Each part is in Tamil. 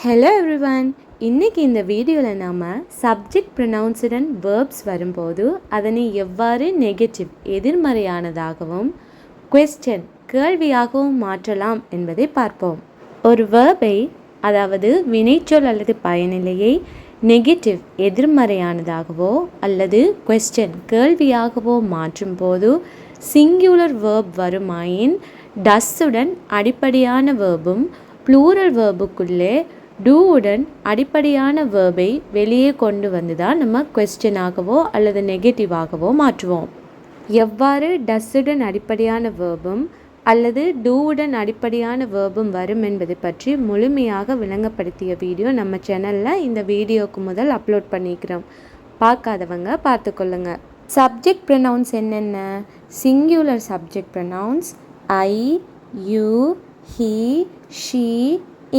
ஹலோ எவ்ரிவன் இன்னைக்கு இந்த வீடியோவில் நாம் சப்ஜெக்ட் ப்ரொனவுன்ஸுடன் வேர்ப்ஸ் வரும்போது அதனை எவ்வாறு நெகட்டிவ் எதிர்மறையானதாகவும் கொஸ்டன் கேள்வியாகவும் மாற்றலாம் என்பதை பார்ப்போம். ஒரு வேர்பை அதாவது வினைச்சொல் அல்லது பயனிலையை நெகட்டிவ் எதிர்மறையானதாகவோ அல்லது கொஸ்டன் கேள்வியாகவோ மாற்றும் போது சிங்குலர் வேர்ப் வருமாயின் டஸ்ஸுடன் அடிப்படையான வேர்பும் ப்ளூரல் வேர்புக்குள்ளே டூவுடன் அடிப்படையான வேர்பை வெளியே கொண்டு வந்து தான் நம்ம கொஸ்டினாகவோ அல்லது நெகட்டிவாகவோ மாற்றுவோம். எவ்வாறு டஸ்ஸுடன் அடிப்படையான வேர்பும் அல்லது டூவுடன் அடிப்படையான வேர்பும் வரும் என்பது பற்றி முழுமையாக விளங்கப்படுத்திய வீடியோ நம்ம சேனலில் இந்த வீடியோவுக்கு முதல் அப்லோட் பண்ணிக்கிறோம். பார்க்காதவங்க பார்த்துக்கொள்ளுங்க சப்ஜெக்ட் ப்ரனவுன்ஸ் என்னென்ன? Singular subject pronouns I you he she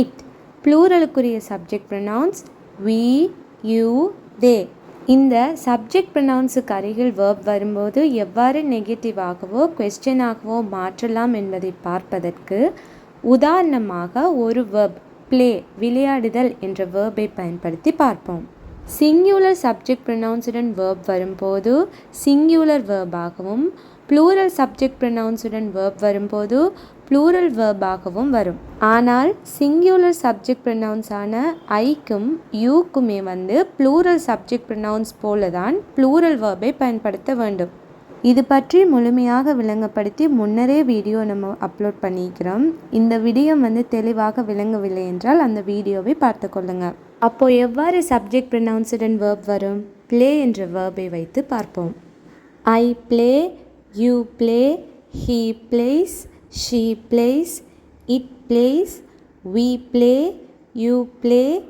it ப்ளூரலுக்குரிய subject pronouns we you they இந்த சப்ஜெக்ட் ப்ரொனவுன்ஸுக்கு அருகில் வேர்ப் வரும்போது எவ்வாறு நெகட்டிவாகவோ கொஸ்டினாகவோ மாற்றலாம் என்பதை பார்ப்பதற்கு உதாரணமாக ஒரு வேர்ப் ப்ளே விளையாடுதல் என்ற வேர்பை பயன்படுத்தி பார்ப்போம். சிங்குலர் சப்ஜெக்ட் ப்ரொனவுன்ஸுடன் வேர்ப் வரும்போது சிங்குலர் வேர்பாகவும் ப்ளூரல் சப்ஜெக்ட் ப்ரொனவுன்ஸுடன் வேர்ப் வரும்போது ப்ளூரல் வேர்பாகவும் வரும். ஆனால் சிங்குலர் சப்ஜெக்ட் ப்ரொனவுன்ஸான ஐக்கும் யூக்குமே வந்து ப்ளூரல் சப்ஜெக்ட் ப்ரொனவுன்ஸ் போல தான் ப்ளூரல் வேர்பை பயன்படுத்த வேண்டும். இது பற்றி முழுமையாக விளங்கப்படுத்தி முன்னரே வீடியோ நம்ம அப்லோட் பண்ணிக்கிறோம் இந்த விடயம் வந்து தெளிவாக விளங்கவில்லை என்றால் அந்த வீடியோவை பார்த்து கொள்ளுங்கள் அப்போது எவ்வாறு சப்ஜெக்ட் ப்ரொனவுன்ஸுடன் வேர்ப் வரும்? ப்ளே என்ற வேர்பை வைத்து பார்ப்போம். I play you play he plays she plays it plays we play you play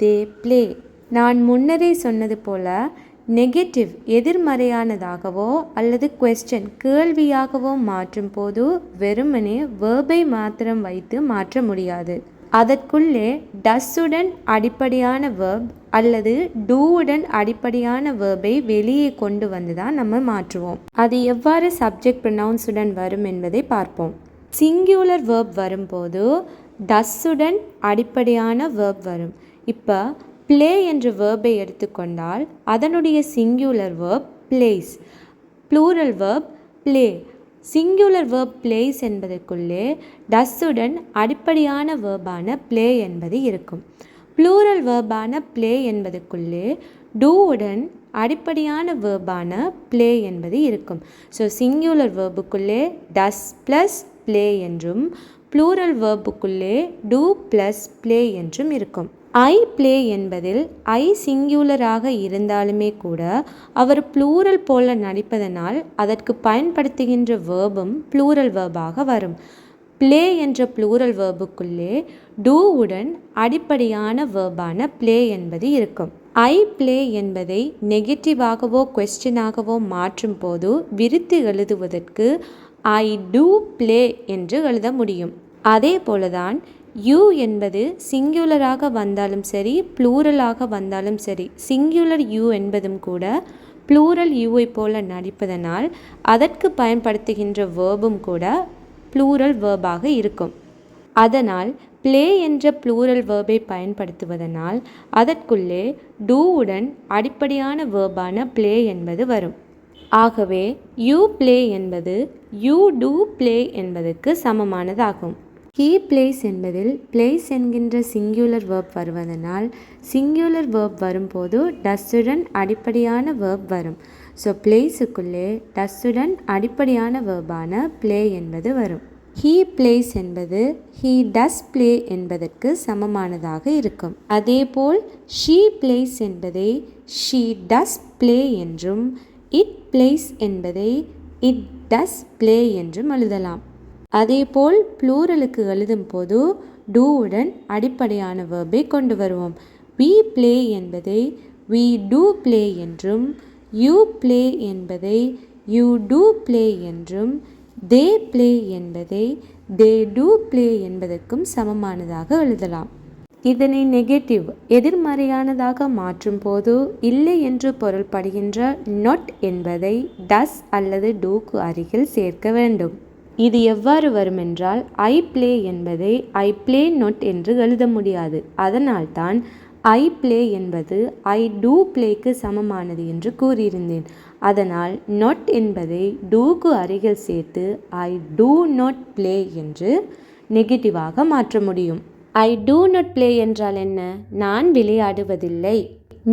they play நான் முன்னரே சொன்னது போல நெகட்டிவ் எதிர்மறையானதாகவோ அல்லது கொஸ்டின் கேள்வியாகவோ மாற்றும் போது வெறுமனே வேர்பை மாத்திரம் வைத்து மாற்ற முடியாது. அதற்குள்ளே டஸ்ஸுடன் அடிப்படையான வேர்ப் அல்லது டூவுடன் அடிப்படையான வேர்பை வெளியே கொண்டு வந்து தான் நம்ம மாற்றுவோம். அது எவ்வாறு சப்ஜெக்ட் ப்ரொனவுன்ஸுடன் வரும் என்பதை பார்ப்போம். சிங்குலர் வேர்ப் வரும்போது டஸ்ஸுடன் அடிப்படையான வேர்ப் வரும். இப்போ ப்ளே என்ற வேர்பை எடுத்துக்கொண்டால் அதனுடைய singular verb plays plural verb play singular verb plays என்பதற்குள்ளே டஸ்ஸுடன் அடிப்படையான வேர்பான ப்ளே என்பது இருக்கும். ப்ளூரல் வேர்பான ப்ளே என்பதற்குள்ளே டூவுடன் அடிப்படையான வேர்பான ப்ளே என்பது இருக்கும். ஸோ சிங்குலர் வேர்புக்குள்ளே டஸ் ப்ளஸ் ப்ளே என்றும் ப்ளூரல் வேர்புக்குள்ளே டூ ப்ளஸ் ப்ளே என்றும் இருக்கும். ஐ ப்ளே என்பதில் ஐ சிங்குலராக இருந்தாலுமே கூட அவர் ப்ளூரல் போல நடிப்பதனால் அதற்கு பயன்படுத்துகின்ற வேர்பும் ப்ளூரல் வேர்பாக வரும். ப்ளே என்ற ப்ளூரல் வேர்புக்குள்ளே டூவுடன் அடிப்படையான வேர்பான ப்ளே என்பது இருக்கும். ஐ ப்ளே என்பதை நெகட்டிவாகவோ கொஸ்டினாகவோ மாற்றும் போது விரித்து எழுதுவதற்கு ஐ டூ ப்ளே என்று எழுத முடியும். அதே போலதான் யூ என்பது சிங்குலராக வந்தாலும் சரி ப்ளூரலாக வந்தாலும் சரி சிங்குலர் யூ என்பதும் கூட ப்ளூரல் யூவை போல நடிப்பதனால் அதற்கு பயன்படுத்துகின்ற வேர்பும் கூட ப்ளூரல் வேர்பாக இருக்கும். அதனால் ப்ளே என்ற ப்ளூரல் வேர்பை பயன்படுத்துவதனால் அதற்குள்ளே டூவுடன் அடிப்படையான வேர்பான ப்ளே என்பது வரும். ஆகவே யூ ப்ளே என்பது யூ டூ ப்ளே என்பதுக்கு சமமானதாகும். ஹீ பிளேஸ் என்பதில் பிளேஸ் என்கின்ற சிங்குலர் வேர்ப் வருவதனால் சிங்குலர் வேர்ப் வரும்போது டஸ்ஸுடன் அடிப்படையான வேர்ப் வரும். ஸோ பிளேஸுக்குள்ளே டஸ்ஸுடன் அடிப்படையான வேர்பான ப்ளே என்பது வரும். ஹீ பிளேஸ் என்பது ஹீ டஸ் ப்ளே என்பதற்கு சமமானதாக இருக்கும். அதேபோல் ஷீ பிளேஸ் என்பதை ஷீ டஸ் ப்ளே என்றும் இட் பிளேஸ் என்பதை இட் டஸ் ப்ளே என்றும் எழுதலாம். அதேபோல் ப்ளூரலுக்கு எழுதும் போது டூவுடன் அடிப்படையான வேர்பை கொண்டு வருவோம். வி ப்ளே என்பதை வி டூ ப்ளே என்றும் யூ ப்ளே என்பதை யூ டூ ப்ளே என்றும் தே ப்ளே என்பதை தே டூ ப்ளே என்பதற்கும் சமமானதாக எழுதலாம். இதனை நெகட்டிவ் எதிர்மறையானதாக மாற்றும் போது இல்லை என்று பொருள்படுகின்ற நொட் என்பதை டஸ் அல்லது டூக்கு அருகில் சேர்க்க வேண்டும். இது எவ்வாறு வருமென்றால் ஐ ப்ளே என்பதை ஐ ப்ளே நொட் என்று எழுத முடியாது. அதனால்தான் ஐ ப்ளே என்பது ஐ டூ ப்ளேக்கு சமமானது என்று கூறியிருந்தேன். அதனால் நொட் என்பதை டூக்கு அருகில் சேர்த்து ஐ டூ நாட் ப்ளே என்று நெகட்டிவாக மாற்ற முடியும். ஐ டூ நாட் ப்ளே என்றால் என்ன? நான் விளையாடுவதில்லை.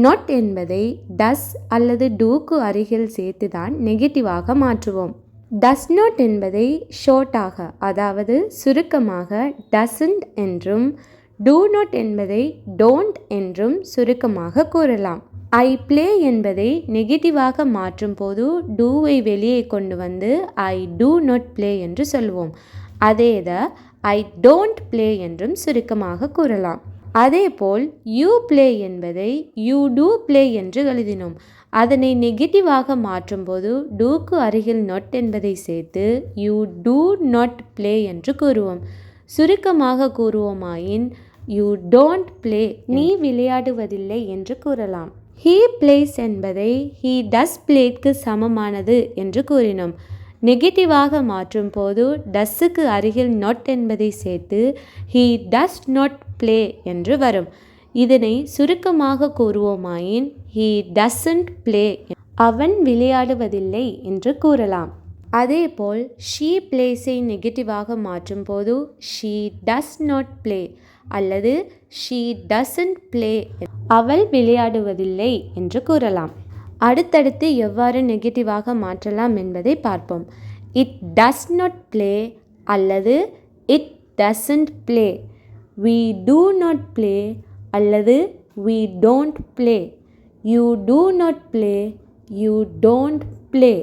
நொட் என்பதை டஸ் அல்லது டூக்கு அருகில் சேர்த்து தான் நெகட்டிவாக மாற்றுவோம். டஸ் நாட் என்பதை ஷோர்ட்டாக அதாவது சுருக்கமாக டசன்ட் என்றும் டூ நாட் என்பதை டோன்ட் என்றும் சுருக்கமாக கூறலாம். ஐ ப்ளே என்பதை நெகட்டிவாக மாற்றும் போது டூவை வெளியே கொண்டு வந்து ஐ டூ நாட் ப்ளே என்று சொல்வோம். அதே இதை ஐ டோன்ட் ப்ளே என்றும் சுருக்கமாக கூறலாம். அதேபோல் யூ ப்ளே என்பதை யூ டூ ப்ளே என்று எழுதினோம். அதனை நெகட்டிவாக மாற்றும்போது டூக்கு அருகில் நொட் என்பதை சேர்த்து யூ டூ நாட் ப்ளே என்று கூறுவோம். சுருக்கமாக கூறுவோமாயின் யூ டோன்ட் ப்ளே நீ விளையாடுவதில்லை என்று கூறலாம். ஹீ பிளேஸ் என்பதை ஹீ டஸ் பிளேக்கு சமமானது என்று கூறினோம். நெகட்டிவாக மாற்றும் போது டஸ்ஸுக்கு அருகில் நொட் என்பதை சேர்த்து ஹீ டஸ் நாட் ப்ளே என்று வரும். இதனை சுருக்கமாக கூறுவோமாயின் ஹீ டசன்ட் ப்ளே அவன் விளையாடுவதில்லை என்று கூறலாம். அதேபோல் ஷீ பிளேஸை நெகட்டிவாக மாற்றும் போது ஷீ டஸ் நாட் ப்ளே அல்லது ஷீ டசன்ட் ப்ளே அவள் விளையாடுவதில்லை என்று கூறலாம். அடுத்தடுத்து எவ்வாறு நெகட்டிவாக மாற்றலாம் என்பதை பார்ப்போம். இட் டஸ் நாட் ப்ளே அல்லது it doesn't play we do not play அல்லது we don't play you do not play you don't play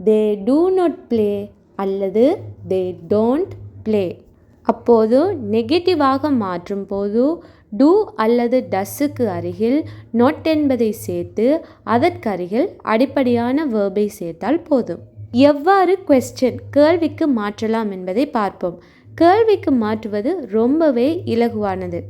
they do not play அல்லது தே டோன்ட் ப்ளே அப்போது நெகட்டிவாக மாற்றும் போது டூ அல்லது டஸ்ஸுக்கு அருகில் நொட் என்பதை சேர்த்து அதற்கருகில் அடிப்படையான வேர்பை சேர்த்தால் போதும். எவ்வாறு கொஸ்டின் கேள்விக்கு மாற்றலாம் என்பதை பார்ப்போம். கேள்விக்கு மாற்றுவது ரொம்பவே இலகுவானது.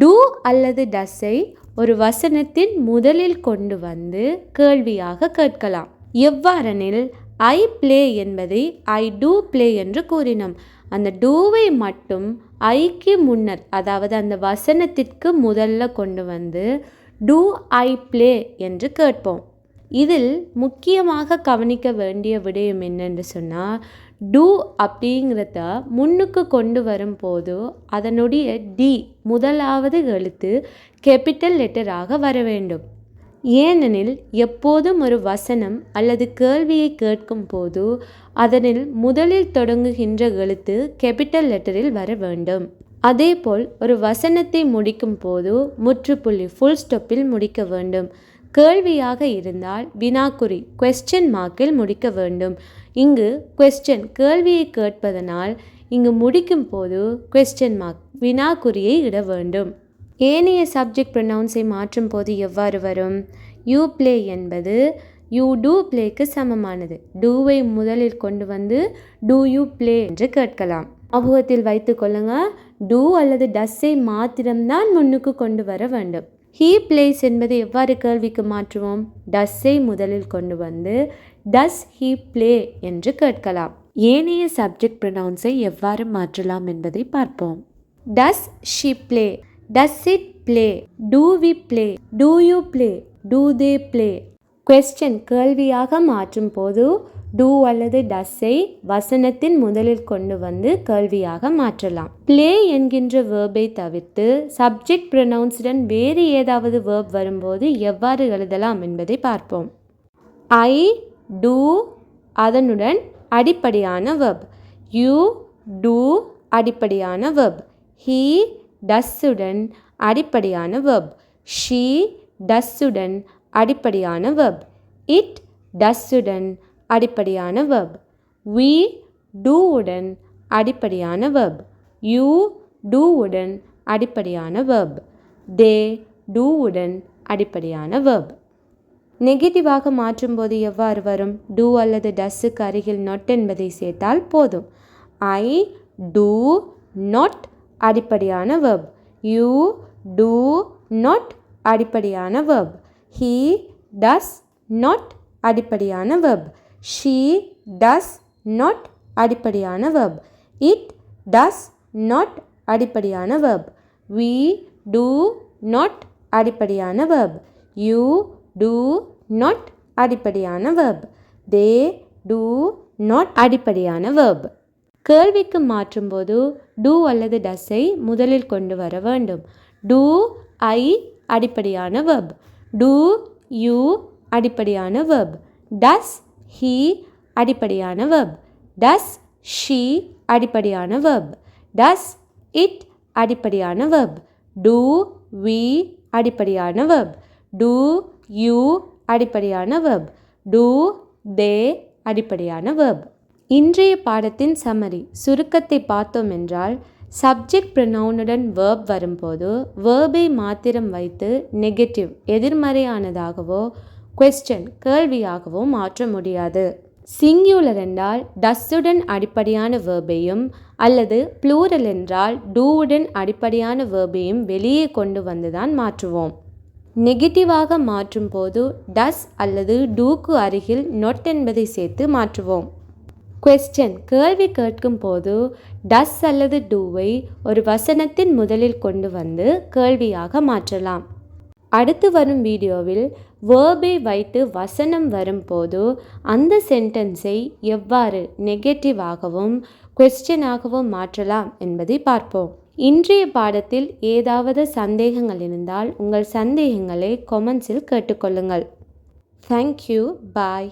டூ அல்லது டஸ்ஸை ஒரு வசனத்தின் முதலில் கொண்டு வந்து கேள்வியாக கேட்கலாம். எவ்வாறெனில் ஐ ப்ளே என்பதை ஐ டூ ப்ளே என்று கூறினோம். அந்த டூவை மட்டும் ஐக்கு முன்னர் அதாவது அந்த வசனத்திற்கு முதல்ல கொண்டு வந்து டூ ஐ ப்ளே என்று கேட்போம். இதில் முக்கியமாக கவனிக்க வேண்டிய விடயம் என்னென்று சொன்னால் டூ அப்படிங்கிறத முன்னுக்கு கொண்டு வரும்போது அதனுடைய டி முதலாவது எழுத்து கேபிட்டல் லெட்டராக வர வேண்டும். ஏனெனில் எப்போதும் ஒரு வசனம் அல்லது கேள்வியை கேட்கும் போது அதனில் முதலில் தொடங்குகின்ற எழுத்து கேபிட்டல் லெட்டரில் வர வேண்டும். அதேபோல் ஒரு வசனத்தை முடிக்கும் போது முற்றுப்புள்ளி ஃபுல் ஸ்டாப்பில் முடிக்க வேண்டும். கேள்வியாக இருந்தால் வினாக்குறி கொஸ்டின் மார்க்கில் முடிக்க வேண்டும். இங்கு கொஸ்டின் கேள்வியை கேட்பதனால் இங்கு முடிக்கும் போது கொஸ்டின் மார்க் வினாக்குறியை இட வேண்டும். ஏனைய சப்ஜெக்ட் ப்ரொனவுன்ஸை மாற்றும் போது எவ்வாறு வரும்? யூ ப்ளே என்பது யூ டூ ப்ளேக்கு சமமானது. டூவை முதலில் கொண்டு வந்து டூ யூ ப்ளே என்று கேட்கலாம். அபுகத்தில் வைத்து கொள்ளுங்க. டூ அல்லது டஸ்ஸை மாத்திரம்தான் முன்னுக்கு கொண்டு வர வேண்டும். ஹீ பிளேஸ் என்பதை எவ்வாறு கேள்விக்கு மாற்றுவோம்? டஸ்ஸை முதலில் கொண்டு வந்து டஸ் ஹீ ப்ளே என்று கேட்கலாம். ஏனைய சப்ஜெக்ட் ப்ரொனவுன்ஸை எவ்வாறு மாற்றலாம் என்பதை பார்ப்போம். Does she play does it play do we play do you play do they play question கேள்வியாக மாற்றும் போது டூ அல்லது டஸ்ஸை வசனத்தின் முதலில் கொண்டு வந்து கேள்வியாக மாற்றலாம். ப்ளே என்கின்ற வேர்பை தவிர்த்து சப்ஜெக்ட் ப்ரொனவுன்ஸுடன் வேறு ஏதாவது வேர்ப் வரும்போது எவ்வாறு எழுதலாம் என்பதை பார்ப்போம். ஐ டூ அதனுடன் அடிப்படையான வேர்ப் யூ டூ அடிப்படையான வேர்ப் ஹீ டஸ்ஸுடன் அடிப்படையான வேர்ப் ஷீ டஸ்ஸுடன் அடிப்படையான வேர்ப் இட் டஸ்ஸுடன் அடிப்படையான வேர்ப் வி டூவுடன் அடிப்படையான வேர்ப் யூ டூவுடன் அடிப்படையான வேர்ப் தே டூவுடன் அடிப்படையான வேர்ப் நெகட்டிவாக மாற்றும்போது எவ்வாறு வரும்? டூ அல்லது டஸ்ஸுக்கு அருகில் நொட் என்பதை சேர்த்தால் போதும். ஐ டூ நாட் அடிப்படையான வேர்ப் யூ டூ நாட் அடிப்படையான வேர்ப் ஹீ டஸ் நாட் அடிப்படையான வேர்ப் ஷீ டஸ் நாட் அடிப்படையான verb. இட் டஸ் நாட் அடிப்படையான verb. We do not அடிப்படையான verb. யூ do not அடிப்படையான verb. தே do not அடிப்படையான verb. கேள்விக்கு மாற்றும்போது டூ அல்லது டஸ்ஸை முதலில் கொண்டு வர வேண்டும். டூ ஐ அடிப்படையான வெப் டூ யூ அடிப்படையான வெப் டஸ் ஹீ அடிப்படையான வெப் டஸ் ஷீ அடிப்படையான வெப் டஸ் இட் அடிப்படையான வெப் டூ வி அடிப்படையான வெப் டூ யூ அடிப்படையான வெப் டூ தே அடிப்படையான வெப் இன்றைய பாடத்தின் சமரி சுருக்கத்தை பார்த்தோம் என்றால் சப்ஜெக்ட் ப்ரொனவுனுடன் வேர்ப் வரும்போது வேர்பை மாத்திரம் வைத்து நெகட்டிவ் எதிர்மறையானதாகவோ கொஸ்டன் கேள்வியாகவோ மாற்ற முடியாது. சிங்கியுலர் என்றால் டஸ்ஸுடன் அடிப்படையான வேர்பையும் அல்லது ப்ளூரல் என்றால் டூவுடன் அடிப்படையான வேர்பையும் வெளியே கொண்டு வந்துதான் மாற்றுவோம். நெகட்டிவாக மாற்றும் போது டஸ் அல்லது டூக்கு அருகில் நொட் என்பதை சேர்த்து மாற்றுவோம். கொஸ்டின் கேள்வி கேட்கும் போது டஸ் அல்லது டூவை ஒரு வசனத்தின் முதலில் கொண்டு வந்து கேள்வியாக மாற்றலாம். அடுத்து வரும் வீடியோவில் வேர்பை வைத்து வசனம் வரும்போது அந்த சென்டென்ஸை எவ்வாறு நெகட்டிவாகவும் கொஸ்டினாகவும் மாற்றலாம் என்பதை பார்ப்போம். இன்றைய பாடத்தில் ஏதாவது சந்தேகங்கள் இருந்தால் உங்கள் சந்தேகங்களை கொமெண்ட்ஸில் கேட்டுக்கொள்ளுங்கள். Thank you bye